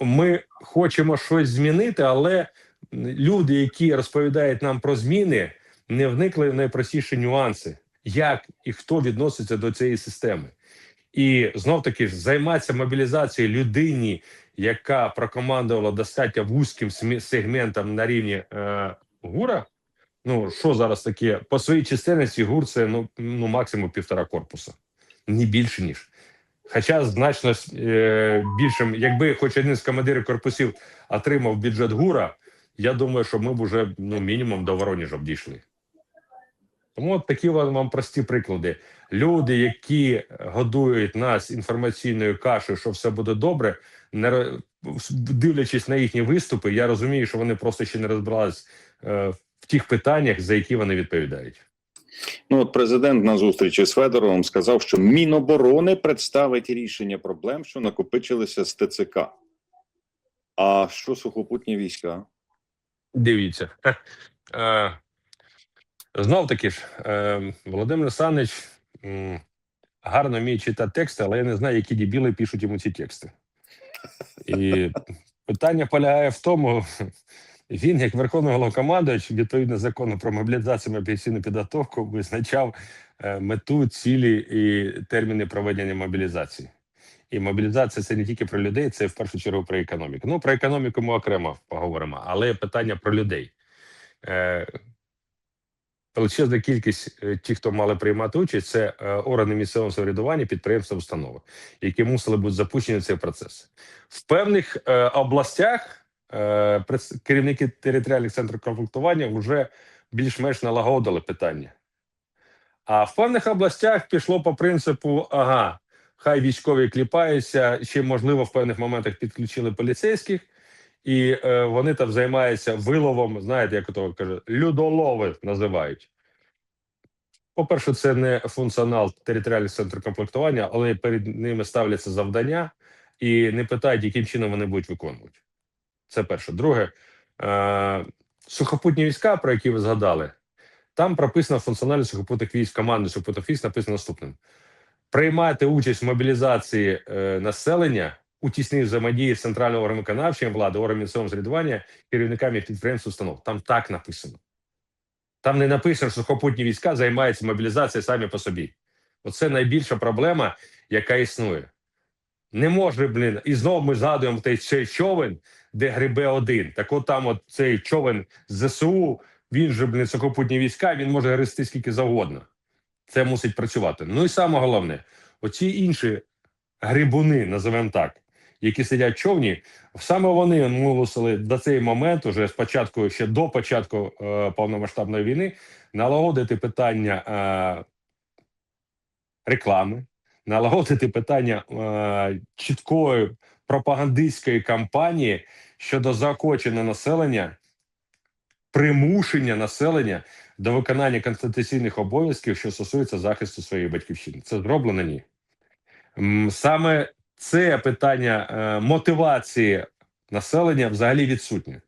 ми хочемо щось змінити, але люди, які розповідають нам про зміни, не вникли в найпростіші нюанси, як і хто відноситься до цієї системи. І знов таки ж займатися мобілізацією людині, яка прокомандувала достатньо вузьким сегментом на рівні е, ГУРа. Ну що зараз таке? По своїй чисельності ГУР це ну, ну максимум півтора корпуса, не більше ніж. Хоча значно е, більшим, якби хоч один з командирів корпусів отримав бюджет ГУРа, я думаю, що ми б уже ну, мінімум до Воронежа б дійшли. Тому от такі вам прості приклади. Люди, які годують нас інформаційною кашею, що все буде добре, не дивлячись на їхні виступи, я розумію, що вони просто ще не розбирались е, в тих питаннях, за які вони відповідають. Ну, от президент на зустрічі з Федоровим сказав, що Міноборони представить рішення проблем, що накопичилися з ТЦК. А що сухопутні війська? Дивіться. Е, знов таки ж, е, Володимир м, гарно вміє читати тексти, але я не знаю, які дебіли пишуть йому ці тексти. І питання полягає в тому, він, як верховний головнокомандувач, відповідно закону про мобілізацію мобілізаційну підготовку, визначав е, мету, цілі і терміни проведення мобілізації. І мобілізація це не тільки про людей, це в першу чергу про економіку. Ну про економіку ми окремо поговоримо, але питання про людей. Е, величезна кількість е, ті, хто мали приймати участь, це органи місцевого самоврядування, підприємства, установи, які мусили бути запущені в цей процес. В певних областях керівники територіальних центрів комплектування вже більш-менш налагодили питання. А в певних областях пішло по принципу: ага, хай військові кліпаються, ще можливо в певних моментах підключили поліцейських, і е, вони там займаються виловом. Знаєте, як то каже, людолови називають. По-перше, це не функціонал територіальних центрів комплектування, але перед ними ставляться завдання і не питають, яким чином вони будуть виконувати. Це перше. Друге, е, сухопутні війська, про які ви згадали, там прописано функціональність сухопутних військ, команди сухопутних військ написано наступним: приймати участь в мобілізації е, населення у тісній взаємодії з центральним органом виконавчої влади, органом місцевого самоврядування, керівниками підприємств установ. Там так написано. Там не написано, що сухопутні війська займаються мобілізацією самі по собі. Оце найбільша проблема, яка існує. Не може, блін, і знову ми згадуємо цей човен, де грибе один. Так от там, от цей човен з ЗСУ, він же, блін, сухопутні війська, він може гристи скільки завгодно. Це мусить працювати. Ну і саме головне, оці інші грибуни, називаємо так, які сидять в човні, саме вони мусили до цей момент, уже спочатку, ще до початку е, повномасштабної війни, налагодити питання е, реклами, налагодити питання е, чіткої пропагандистської кампанії щодо заохочення населення, примушення населення до виконання конституційних обов'язків, що стосується захисту своєї батьківщини. Це зроблено ні. Саме це питання е, мотивації населення взагалі відсутнє.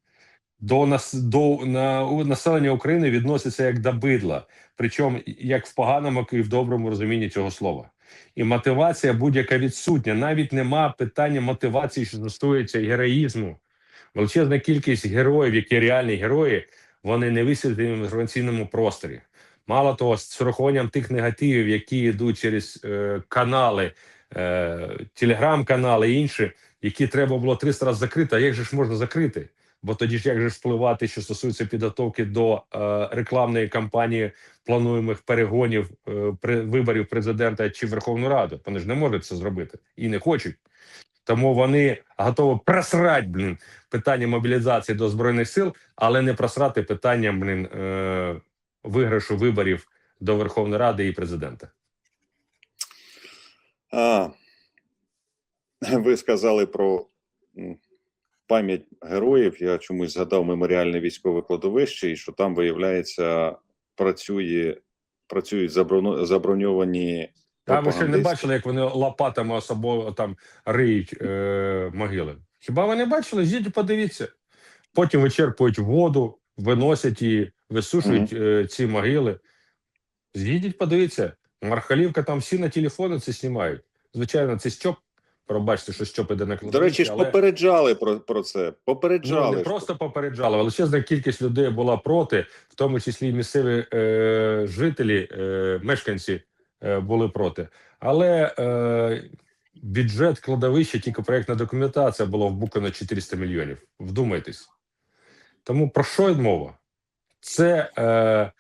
До нас до на, населення України відноситься як до бидла, причому як в поганому, так і в доброму розумінні цього слова. І мотивація будь-яка відсутня. Навіть нема питання мотивації, що стосується героїзму. Величезна кількість героїв, які реальні герої, вони не висвітлені в інформаційному просторі. Мало того, з урахуванням тих негативів, які йдуть через е, канали, е, телеграм-канали і інші, які треба було 300 разів закрити. А як же ж можна закрити? Бо тоді ж як же впливати, що стосується підготовки до е, рекламної кампанії плануємих перегонів е, при виборів президента чи Верховну Раду. Вони ж не можуть це зробити і не хочуть. Тому вони готові просрати блін, питання мобілізації до збройних сил, але не просрати питання блін, е, виграшу виборів до Верховної Ради і президента. А, ви сказали про пам'ять героїв. Я чомусь згадав меморіальне військове кладовище, і що там, виявляється, працює, працюють заброно- заброньовані. А ви ще не бачили, як вони лопатами особливо там риють е, могили? Хіба ви не бачили? Зійдіть, подивіться. Потім вичерпують воду, виносять її, висушують е, ці могили. З'їдіть, подивіться. Мархалівка там всі на телефони це знімають. Звичайно, це Стьоп Пробачте, що що піде на До речі, ж але... попереджали про, про це. Попереджали. Ну, не просто попереджали, величезна кількість людей була проти, в тому числі і місцеві е, жителі, е, мешканці е, були проти. Але е, бюджет кладовища, тільки проєктна документація була вбукана 400 мільйонів. Вдумайтесь. Тому про що й мова? Це, е,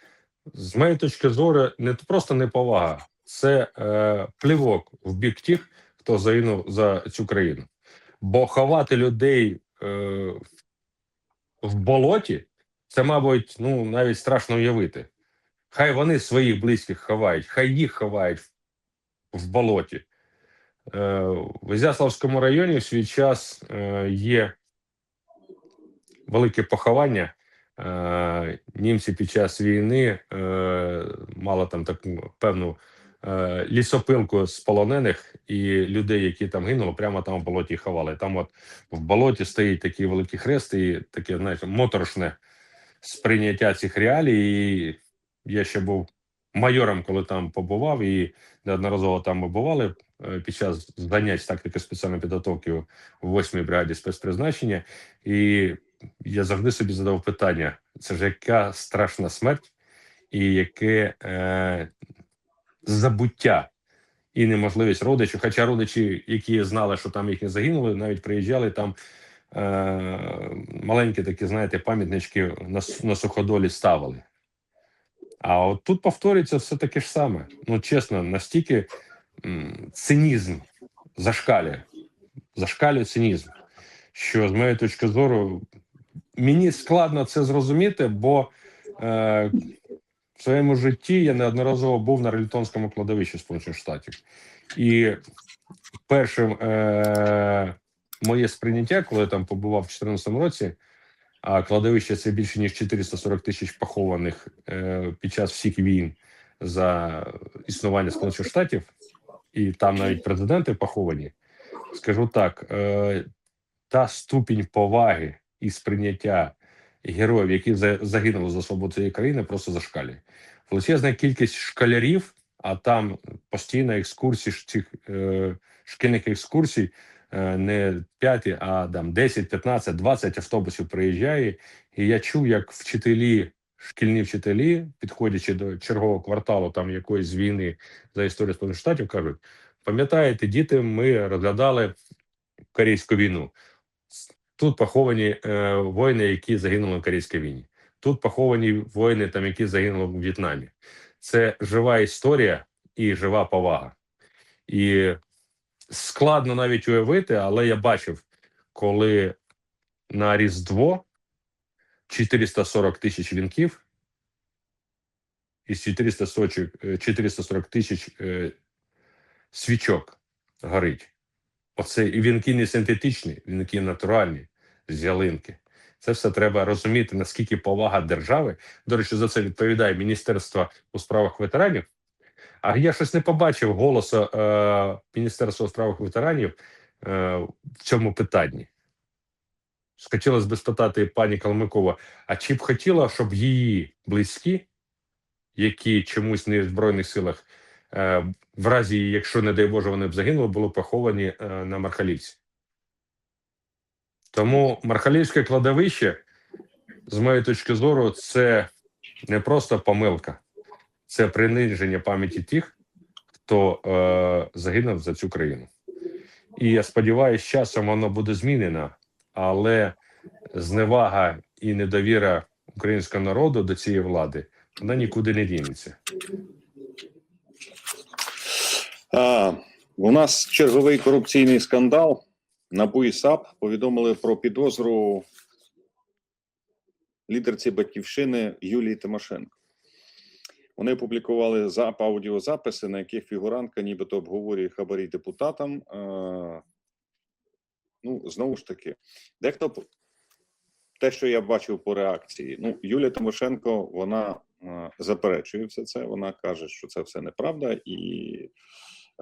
з моєї точки зору, не просто неповага, це е, плівок в бік тих, хто загинув за цю країну. Бо ховати людей е, в болоті, це, мабуть, ну навіть страшно уявити. Хай вони своїх близьких ховають, хай їх ховають в, в болоті. Е, в Ізяславському районі в свій час е, є велике поховання. Е, німці під час війни е, мали там таку певну лісопилку з полонених і людей, які там гинули, прямо там в болоті ховали. Там, от в болоті стоїть такий великий хрест, і таке, знаєте, моторошне сприйняття цих реалій. І я ще був майором, коли там побував, і неодноразово там ми бували е, під час занять тактики спеціальної підготовки в 8-й бригаді спецпризначення. І я завжди собі задав питання: це ж яка страшна смерть, і яке е, забуття і неможливість родичів. Хоча родичі, які знали, що там їх не загинули, навіть приїжджали там. Е, маленькі такі, знаєте, пам'ятнички на, на суходолі ставили. А от тут повторюється все таке ж саме. Ну, чесно, настільки м, цинізм зашкалює, зашкалює цинізм, що з моєї точки зору мені складно це зрозуміти, бо е, своєму житті я неодноразово був на Релітонському кладовищі Сполучених Штатів. І першим е, моє сприйняття, коли я там побував в 2014 році, а кладовище це більше ніж 440 тисяч похованих е, під час всіх війн за існування Сполучених Штатів, і там навіть президенти поховані. Скажу так: е, та ступінь поваги і сприйняття героїв, які за- загинули за свободу цієї країни, просто зашкалює. Величезна кількість школярів, а там постійно екскурсії цих е, шкільних екскурсій е, не 5, а там 10, 15, 20 автобусів приїжджає. І я чув, як вчителі, шкільні вчителі, підходячи до чергового кварталу там якоїсь війни за історію Сполучених Штатів, кажуть: пам'ятаєте, діти, ми розглядали Корейську війну. Тут поховані е, воїни, які загинули в Корейській війні. Тут поховані воїни, там, які загинули в В'єтнамі. Це жива історія і жива повага. І складно навіть уявити, але я бачив, коли на Різдво 440 тисяч вінків із 440, е, 440 тисяч е, свічок горить. Оце і вінки не синтетичні, вінки натуральні з ялинки. Це все треба розуміти, наскільки повага держави. До речі, за це відповідає Міністерство у справах ветеранів. А я щось не побачив голосу е, Міністерства у справах ветеранів е, в цьому питанні. Хотілося б спитати пані Калмикова, а чи б хотіла, щоб її близькі, які чомусь не в Збройних силах, е, в разі, якщо, не дай Боже, вони б загинули, були поховані е, на Мархалівці? Тому Мархалівське кладовище, з моєї точки зору, це не просто помилка, це приниження пам'яті тих, хто е, загинув за цю країну. І я сподіваюся, з часом воно буде змінено, але зневага і недовіра українського народу до цієї влади вона нікуди не дінеться. А, у нас черговий корупційний скандал. НАБУ і САП повідомили про підозру лідерці батьківщини Юлії Тимошенко. Вони опублікували зап аудіозаписи, на яких фігурантка нібито обговорює хабарі депутатам. Е, ну, знову ж таки, дехто те, що я бачив по реакції. Ну, Юлія Тимошенко вона е, заперечує все це. Вона каже, що це все неправда, і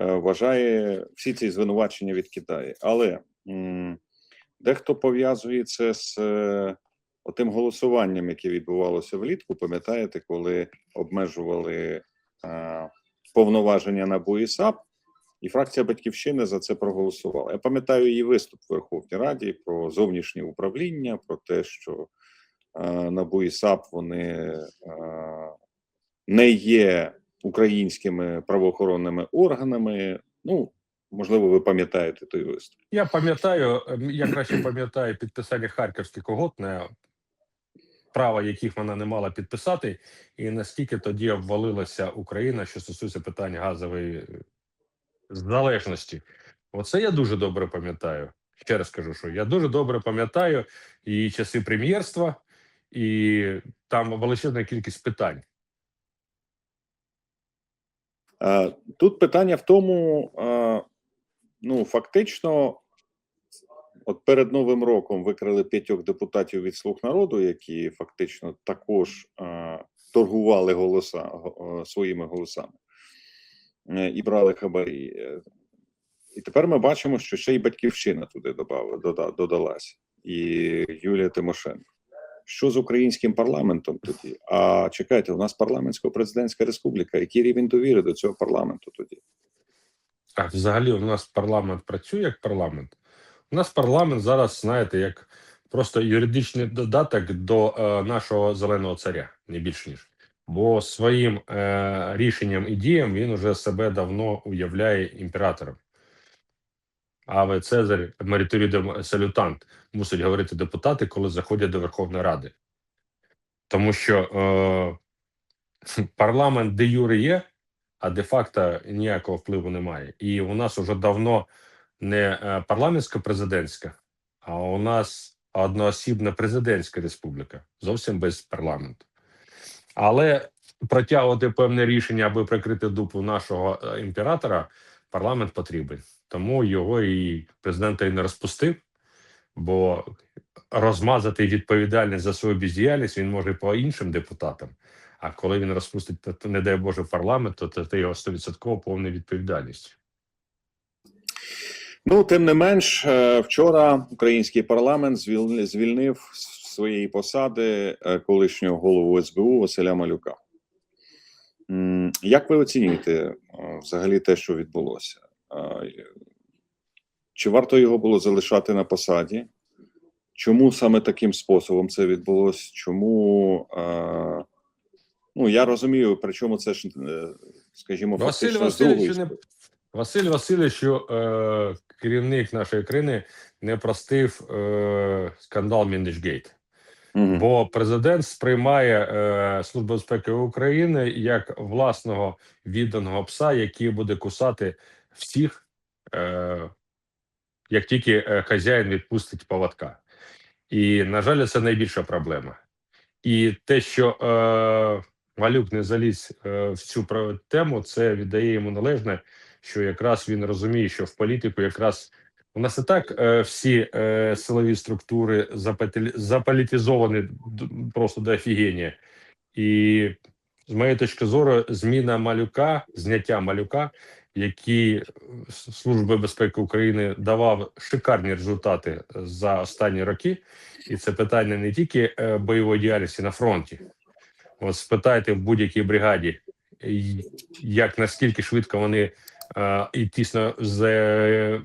е, вважає всі ці звинувачення відкидає. Але дехто пов'язує це з е, отим голосуванням, яке відбувалося влітку. Пам'ятаєте, коли обмежували е, повноваження на САП, І фракція Батьківщини за це проголосувала. Я пам'ятаю її виступ в Верховній Раді про зовнішнє управління, про те, що е, НАБУ і САП вони не є українськими правоохоронними органами. Ну, можливо, ви пам'ятаєте той виступ. Я пам'ятаю, ем, я краще пам'ятаю підписання харківських угод, на право яких вона не мала підписати, і наскільки тоді обвалилася Україна, що стосується питання газової е, залежності. Оце я дуже добре пам'ятаю. Ще раз кажу, що я дуже добре пам'ятаю і часи прем'єрства, і там величезна кількість питань. Тут питання в тому, ну фактично, от перед новим роком викрили п'ятьох депутатів від слуг народу, які фактично також е, торгували голоса го- е, своїми голосами е, і брали хабарі. Е, І тепер ми бачимо, що ще й батьківщина туди додала, дода- додалась, і Юлія Тимошенко. Що з українським парламентом тоді? А чекайте, у нас парламентсько-президентська республіка. Який рівень довіри до цього парламенту тоді? А взагалі у нас парламент працює як парламент. У нас парламент зараз, знаєте, як просто юридичний додаток до е, нашого зеленого царя, не більш ніж. Бо своїм е, рішенням і діям він уже себе давно уявляє імператором. Аве Цезарь, Меритурідом салютант, мусять говорити депутати, коли заходять до Верховної Ради. Тому що е, парламент де юре є, а де-факто ніякого впливу немає. І у нас уже давно не е, парламентсько-президентська, а у нас одноосібна президентська республіка, зовсім без парламенту. Але протягувати певне рішення, аби прикрити дупу нашого е, імператора, парламент потрібен. Тому його і президента і не розпустив, бо розмазати відповідальність за свою бездіяльність він може по іншим депутатам. А коли він розпустить, то, не дай Боже, парламент, то це його 100% повна відповідальність. Ну, тим не менш, е, вчора український парламент звільнив, з своєї посади е, колишнього голову СБУ Василя Малюка. Як ви оцінюєте е, взагалі те, що відбулося? Чи варто його було залишати на посаді? Чому саме таким способом це відбулося? Чому ну я розумію, при чому це ж, е, скажімо, Василь Васильович не. Василь Васильович, е, керівник нашої країни, не простив е, скандал Міндичгейт. Мгм. Бо президент сприймає е, Службу безпеки України як власного відданого пса, який буде кусати всіх, е, як тільки е, хазяїн відпустить поводка. І, на жаль, це найбільша проблема. І те, що е, Малюк не заліз е, в цю тему, це віддає йому належне, що якраз він розуміє, що в політику якраз у нас і так е, всі е, силові структури заполітизовані просто до офігення. І з моєї точки зору, зміна малюка, зняття малюка, з Служби безпеки України давав шикарні результати за останні роки, і це питання не тільки бойової діяльності на фронті. От спитайте в будь-якій бригаді, як наскільки швидко вони е, і тісно з, е,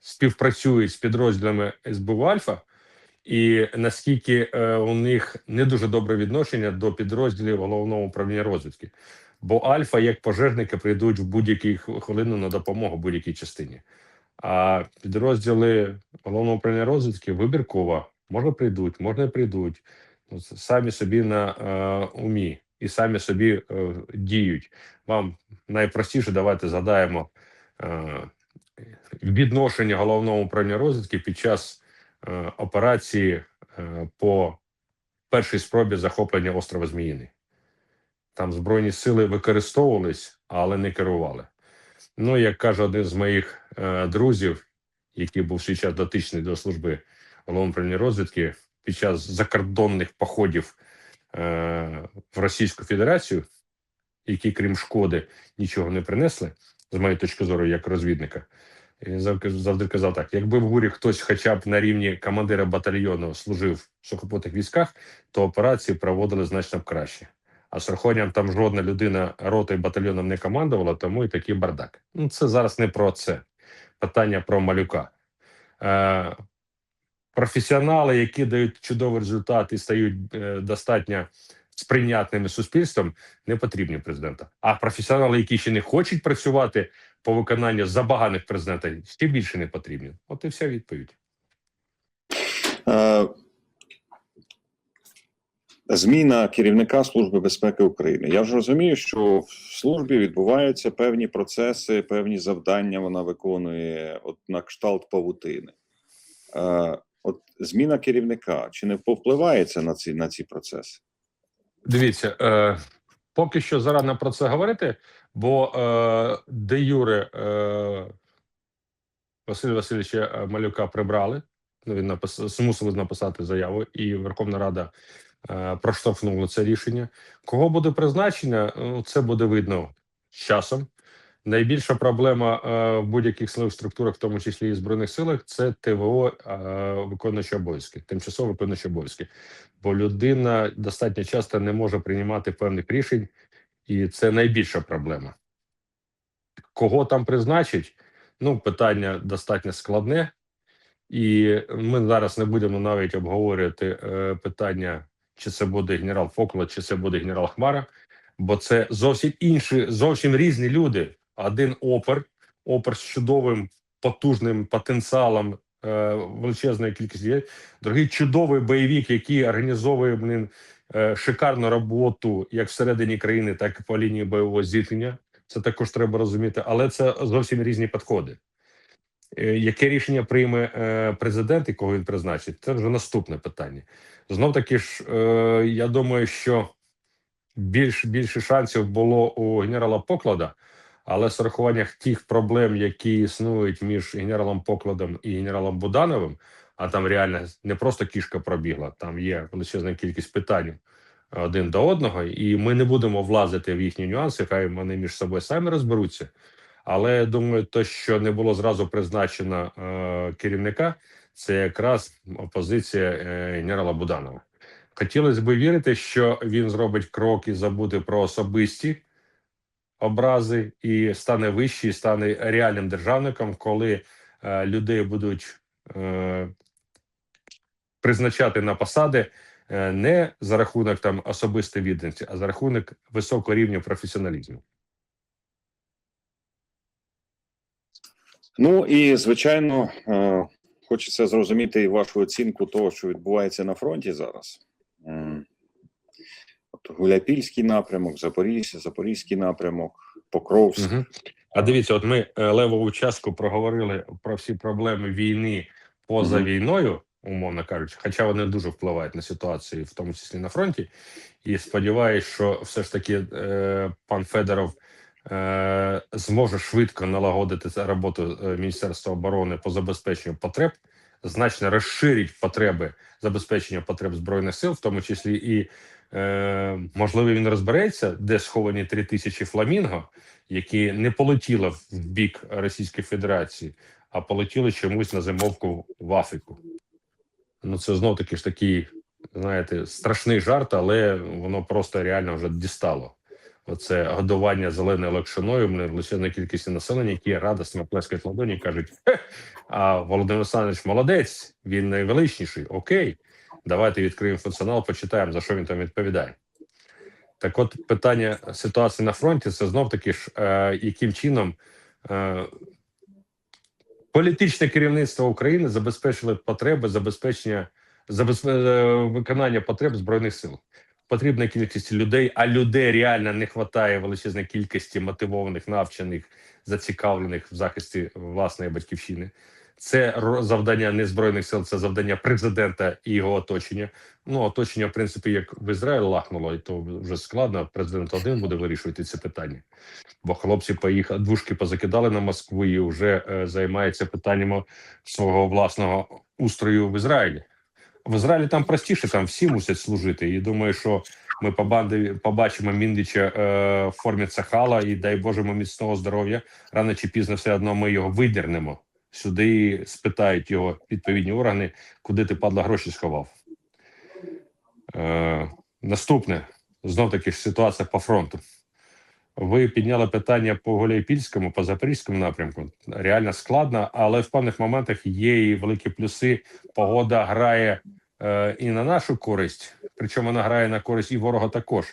співпрацюють з підрозділами СБУ Альфа, і наскільки е, у них не дуже добре відношення до підрозділів головного управління розвідки. Бо Альфа, як пожежники, прийдуть в будь-якій хвилину на допомогу будь-якій частині. А підрозділи головного управління розвідки вибірково може прийдуть, може не прийдуть. Ну, самі собі на е, умі і самі собі е, діють. Вам найпростіше давайте згадаємо е, відношення головного управління розвідки під час е, операції е, по першій спробі захоплення острова Зміїний. Там збройні сили використовувались, але не керували. Ну, як каже один з моїх е, друзів, який був свій час дотичний до служби головного управління розвідки, під час закордонних походів е, в Російську Федерацію, які, крім шкоди, нічого не принесли, з моєї точки зору, як розвідника. Він завжди, казав так: якби в гурі хтось, хоча б на рівні командира батальйону, служив в сухопутних військах, то операції проводили значно б краще. А з урахуванням там жодна людина ротою батальйоном не командувала, тому і такий бардак. Ну, це зараз не про це. Питання про малюка. Е, професіонали, які дають чудовий результат і стають е, достатньо сприйнятними суспільством, не потрібні президента. А професіонали, які ще не хочуть працювати по виконанню забаганих президента, ще більше не потрібні. От і вся відповідь. Е, Зміна керівника Служби безпеки України. Я ж розумію, що в службі відбуваються певні процеси, певні завдання вона виконує от на кшталт павутини. Е, От зміна керівника чи не повпливає це на ці, на ці процеси? Дивіться, е, поки що зарано про це говорити, бо е, де Юре е, Василь Васильовича е, Малюка прибрали. Ну, він напис... змусили написати заяву, і Верховна Рада е, проштовхнула це рішення. Кого буде призначення, ну, це буде видно з часом. Найбільша проблема е, в будь-яких силових структурах, в тому числі і збройних силах, це ТВО е, виконуючі обов'язки, тимчасово виконуючі обов'язки. Бо людина достатньо часто не може приймати певних рішень, і це найбільша проблема. Кого там призначить? Ну, питання достатньо складне, і ми зараз не будемо навіть обговорювати е, питання, чи це буде генерал Фокла, чи це буде генерал Хмара, бо це зовсім інші, зовсім різні люди. Один опер, опер з чудовим потужним потенціалом е, величезної кількості, другий чудовий бойовик, який організовує блін, е, шикарну роботу як всередині країни, так і по лінії бойового зіткнення. Це також треба розуміти, але це зовсім різні підходи. Е, Яке рішення прийме е, президент і кого він призначить? Це вже наступне питання. Знов таки ж, е, я думаю, що більш більше шансів було у генерала Поклада, але з урахуванням тих проблем, які існують між генералом Покладом і генералом Будановим, а там реально не просто кішка пробігла, там є величезна кількість питань один до одного, і ми не будемо влазити в їхні нюанси, хай вони між собою самі розберуться. Але я думаю, то, що не було зразу призначено е, керівника, це якраз опозиція е, генерала Буданова. Хотілося б вірити, що він зробить крок і забуде про особисті образи і стане вищий, стане реальним державником, коли е, людей будуть е, призначати на посади е, не за рахунок там особистої відданості, а за рахунок високого рівня професіоналізму. Ну і звичайно, е, хочеться зрозуміти вашу оцінку того, що відбувається на фронті зараз. М, Гуляпільський напрямок, Запоріжжя, Запорізький напрямок, Покровськ. Угу. А дивіться, от ми е, левову частку проговорили про всі проблеми війни поза Мгм. війною, умовно кажучи, хоча вони дуже впливають на ситуацію, в тому числі на фронті. І сподіваюся, що все ж таки е, пан Федоров е, зможе швидко налагодити роботу е, Міністерства оборони по забезпеченню потреб, значно розширить потреби забезпечення потреб збройних сил, в тому числі і е, можливо він розбереться, де сховані три тисячі фламінго, які не полетіли в бік Російської Федерації, а полетіли чомусь на зимовку в Африку. Ну це знов таки ж такий, знаєте, страшний жарт, але воно просто реально вже дістало. Оце годування зеленою мене величезна кількість населення, які радісно плескають ладоні кажуть: а Володимир Олександрович молодець, він найвеличніший. Окей, давайте відкриємо функціонал, почитаємо, за що він там відповідає. Так, от питання ситуації на фронті це знов таки ж, е, яким чином е, політичне керівництво України забезпечило потреби забезпечення забезпе, е, виконання потреб збройних сил. Потрібна кількість людей, а людей реально не вистачає величезної кількості мотивованих, навчених, зацікавлених в захисті власної батьківщини. Це завдання не збройних сил, це завдання президента і його оточення. Ну, оточення, в принципі, як в Ізраїль лахнуло, і то вже складно. Президент один буде вирішувати це питання. Бо хлопці поїхали, двушки позакидали на Москву і вже е, займаються питаннями свого власного устрою в Ізраїлі. В Ізраїлі там простіше, там всі мусять служити. І думаю, що ми по банді побачимо Міндича е, в формі цахала, і дай Боже йому міцного здоров'я. Рано чи пізно все одно ми його видернемо. Сюди спитають його відповідні органи, куди ти падла гроші сховав. Е, наступне знов таки ж ситуація по фронту. Ви підняли питання по Гуляйпільському, по Запорізькому напрямку. Реально складно, але в певних моментах є і великі плюси. Погода грає е, і на нашу користь, причому вона грає на користь і ворога також.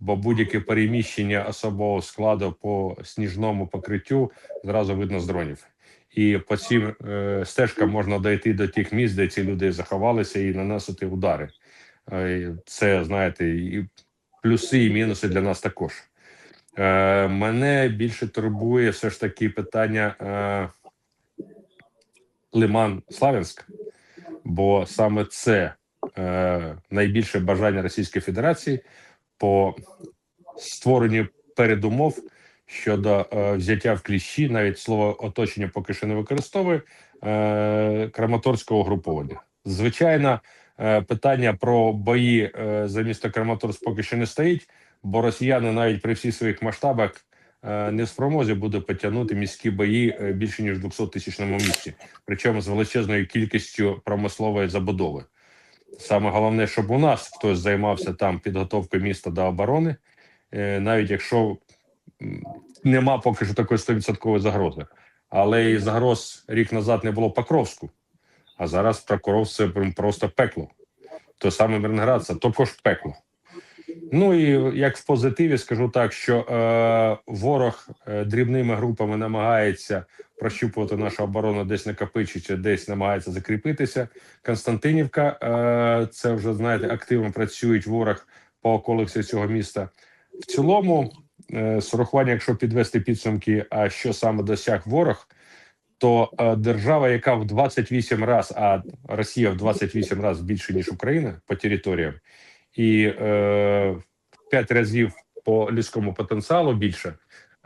Бо будь-яке переміщення особового складу по сніжному покриттю зразу видно з дронів. І по цим е, стежкам можна дойти до тих місць, де ці люди заховалися, і наносити удари. Е, це знаєте, і плюси і мінуси для нас також. Е, мене більше турбує все ж таки питання е, Лиман Славянськ, бо саме це е, найбільше бажання Російської Федерації по створенню передумов щодо е, взяття в кліщі, навіть слово оточення поки що не використовує е, Краматорського угруповання. Звичайно, е, питання про бої е, за місто Краматорськ поки що не стоїть, бо росіяни навіть при всіх своїх масштабах е, не в спромозі буде потягнути міські бої е, більше ніж 200 тисячному місті, причому з величезною кількістю промислової забудови. Саме головне, щоб у нас хтось займався там підготовкою міста до оборони, е, навіть якщо нема поки що такої 100% загрози. Але і загроз рік назад не було в Покровську, а зараз Покров це просто пекло. То саме Мирноград це також пекло. Ну і як в позитиві, скажу так, що е, ворог е, дрібними групами намагається прощупувати нашу оборону, десь накопичуючи, десь намагається закріпитися. Константинівка, е, це вже знаєте, активно працюють ворог по околиці цього міста. В цілому, з урахуванням, якщо підвести підсумки, а що саме досяг ворог, то е, держава, яка в 28 раз, а Росія в 28 разів більше ніж Україна по територіям, і е, в 5 разів по людському потенціалу більше.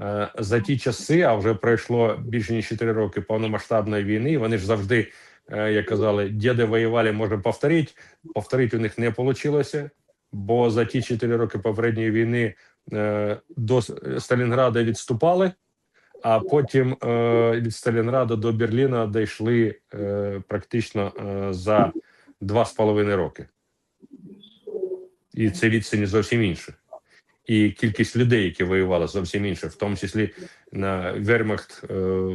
Е, За ті часи, а вже пройшло більше ніж 4 роки повномасштабної війни. Вони ж завжди, е, як казали, діди воювали, можемо повторити. Повторити у них не вийшло, бо за ті 4 роки попередньої війни е, до Сталінграда відступали, а потім е, від Сталінграда до Берліна дійшли е, практично е, за 2,5 роки. І це відстані зовсім інше. І кількість людей, які воювали, зовсім інша, в тому числі на Вермахт е,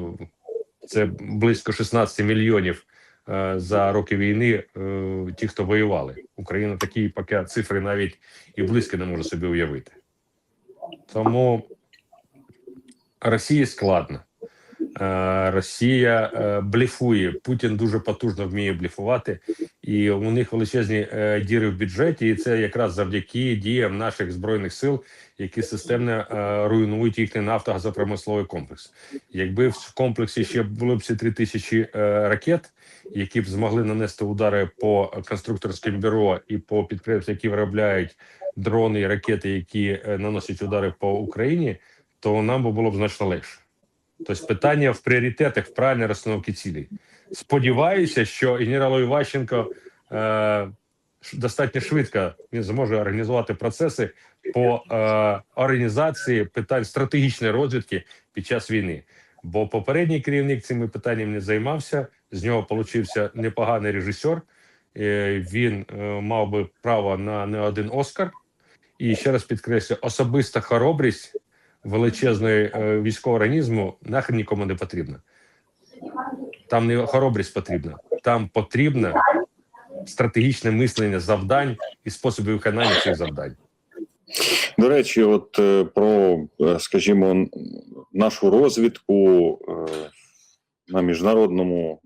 це близько 16 мільйонів е, за роки війни. е, Ті, хто воювали, Україна такі поки цифри навіть і близько не може собі уявити. Тому Росії складно. Е, Росія е, блефує. Путін дуже потужно вміє блефувати, і у них величезні е, діри в бюджеті. І це якраз завдяки діям наших збройних сил, які системно руйнують їхній нафтогазопромисловий комплекс. Якби в комплексі ще було б ці три тисячі ракет, які б змогли нанести удари по конструкторським бюро і по підприємствам, які виробляють дрони і ракети, які е, наносять удари по Україні, то нам було б значно легше. Тобто питання в пріоритетах, в правильній розстановці цілей. Сподіваюся, що генерал Іващенко е, достатньо швидко він зможе організувати процеси по е, організації питань стратегічної розвідки під час війни. Бо попередній керівник цими питаннями не займався. З нього получився непоганий режисер. Е, він е, мав би право на не один Оскар. І ще раз підкреслю, особиста хоробрість величезної е, військового організму нахрен нікому не потрібна. Там не хоробрість потрібна, там потрібне стратегічне мислення завдань і способів виконання цих завдань. До речі, от е, про, е, скажімо, нашу розвідку на міжнародному,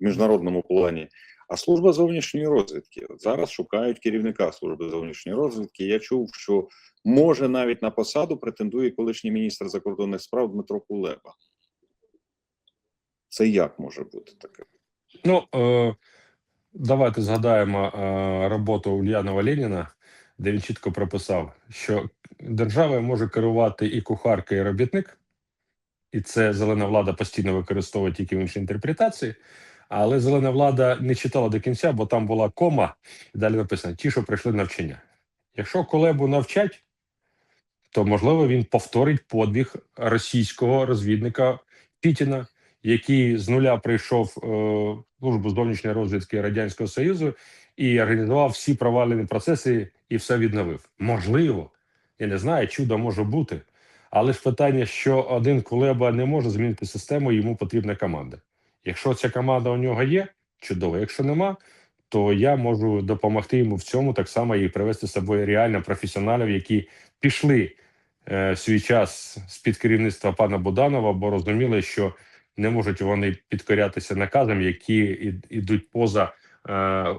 міжнародному плані. А служба зовнішньої розвідки зараз шукають керівника служби зовнішньої розвідки. Я чув, що може навіть на посаду претендує колишній міністр закордонних справ Дмитро Кулеба. Це як може бути таке? Ну е, давайте згадаємо е, роботу Ульянова Леніна, де він чітко прописав, що державою може керувати і кухарка, і робітник, і це зелена влада постійно використовує тільки в іншій інтерпретації. Але зелена влада не читала до кінця, бо там була кома, і далі написано: ті, що пройшли навчання. Якщо колебу навчать, то можливо він повторить подвиг російського розвідника Пітіна, який з нуля прийшов е, службу зовнішньої розвідки радянського союзу і організував всі провалені процеси і все відновив. Можливо, я не знаю, чудо може бути. Але ж питання, що один Кулеба не може змінити систему, йому потрібна команда. Якщо ця команда у нього є, чудово. Якщо нема, то я можу допомогти йому в цьому так само і привести з собою реально професіоналів, які пішли е, свій час з під керівництва пана Буданова, бо розуміли, що не можуть вони підкорятися наказам, які ідуть поза е,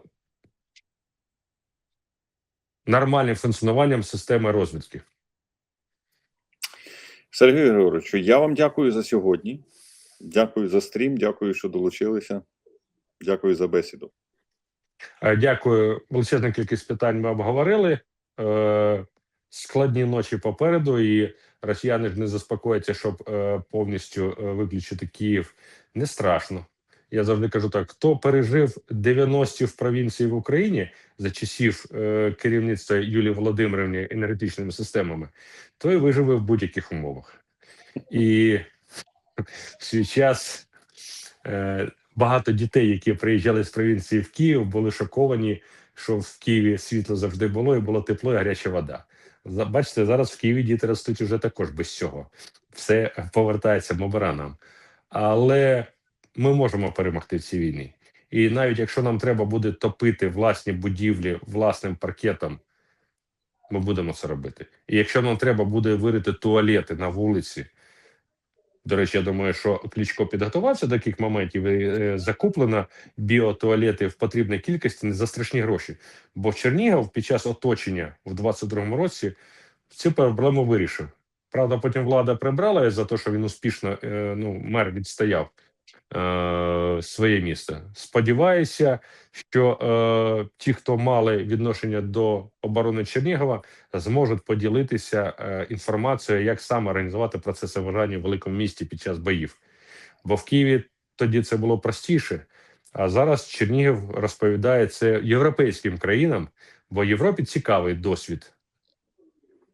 нормальним функціонуванням системи розвідки. Сергію Григоровичу, я вам дякую за сьогодні. Дякую за стрім, дякую, що долучилися. Дякую за бесіду. Е, Дякую. Величезна кількість питань ми обговорили. Е, Складні ночі попереду, і росіяни ж не заспокояться, щоб е, повністю виключити Київ. Не страшно. Я завжди кажу так: хто пережив 90-ті в провінції в Україні за часів керівництва Юлії Володимирівни енергетичними системами, той виживе в будь-яких умовах. І в свій час е, багато дітей, які приїжджали з провінції в Київ, були шоковані, що в Києві світло завжди було, і було тепло і гаряча вода. Бачите, зараз в Києві діти ростуть уже також без цього. Все повертається бумеранам. Але ми можемо перемогти в цій війні. І навіть якщо нам треба буде топити власні будівлі власним паркетом, ми будемо це робити. І якщо нам треба буде вирити туалети на вулиці, до речі, я думаю, що Кличко підготувався до таких моментів і е, закуплено біотуалети в потрібній кількості не за страшні гроші. Бо Чернігів під час оточення в 22-му році цю проблему вирішив. Правда, потім влада прибрала за те, що він успішно е, ну, мер відстояв своє місце. Сподіваюся, що е, ті, хто мали відношення до оборони Чернігова, зможуть поділитися е, інформацією, як саме організувати процеси вважання в великому місті під час боїв. Бо в Києві тоді це було простіше. А зараз Чернігів розповідає це європейським країнам, бо Європі цікавий досвід.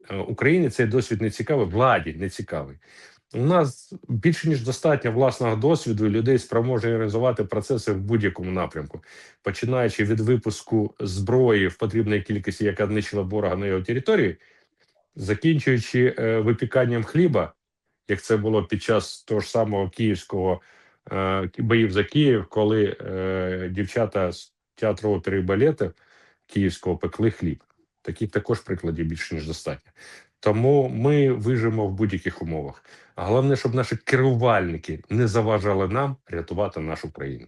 Е, Україні цей досвід не цікавий, владі не цікавий. У нас більше ніж достатньо власного досвіду людей спроможні організувати процеси в будь-якому напрямку, починаючи від випуску зброї в потрібній кількості, яка нищила ворога на його території, закінчуючи е, випіканням хліба, як це було під час того ж самого київського е, боїв за Київ, коли е, дівчата з театру опери і балету київського пекли хліб. Таких також прикладів більше ніж достатньо. Тому ми вижимо в будь-яких умовах. Головне, щоб наші керувальники не заважали нам рятувати нашу країну.